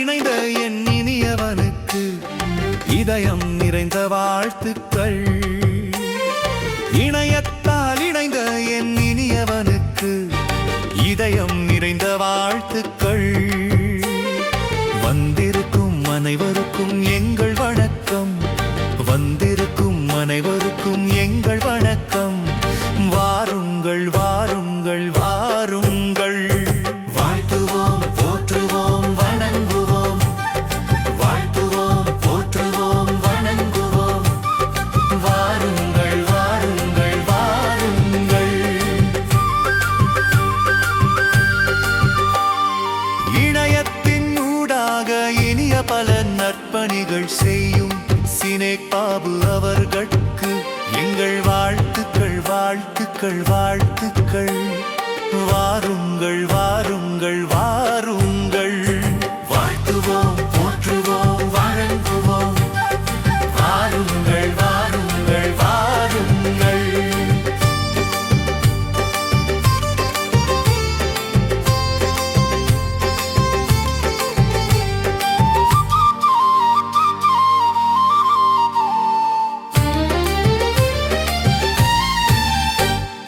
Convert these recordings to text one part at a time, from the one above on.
இணைந்த என் இனியவனுக்கு இதயம் நிறைந்த வாழ்த்துக்கள். இணையத்தால் இணைந்த என் இனியவனுக்கு இதயம் நிறைந்த வாழ்த்துக்கள். பல நற்பணிகள் செய்யும் சினே பாபு அவர்களுக்கு எங்கள் வாழ்த்துக்கள் வாழ்த்துக்கள் வாழ்த்துக்கள். வாருங்கள் வா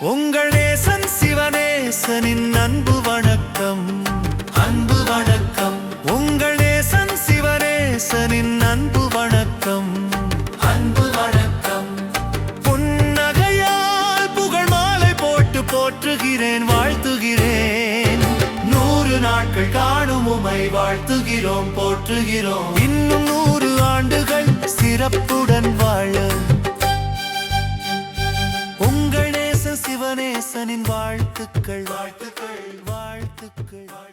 உங்கள் நேசன் சிவநேசனின் அன்பு வணக்கம். அன்பு வணக்கம். உங்கள் நேசன் சிவநேசனின் அன்பு வணக்கம். அன்பு வணக்கம். புன்னகையால் புகழ் மாலை போட்டு போற்றுகிறேன் வாழ்த்துகிறேன். நூறு நாட்கள் காணும் உமை வாழ்த்துகிறோம் போற்றுகிறோம். இன்னும் நூறு ஆண்டுகள் சிறப்புடன் வாழ உங்கள் வாழ்த்துக்கள். வாழ்த்துக்கள். வாழ்த்துக்கள்.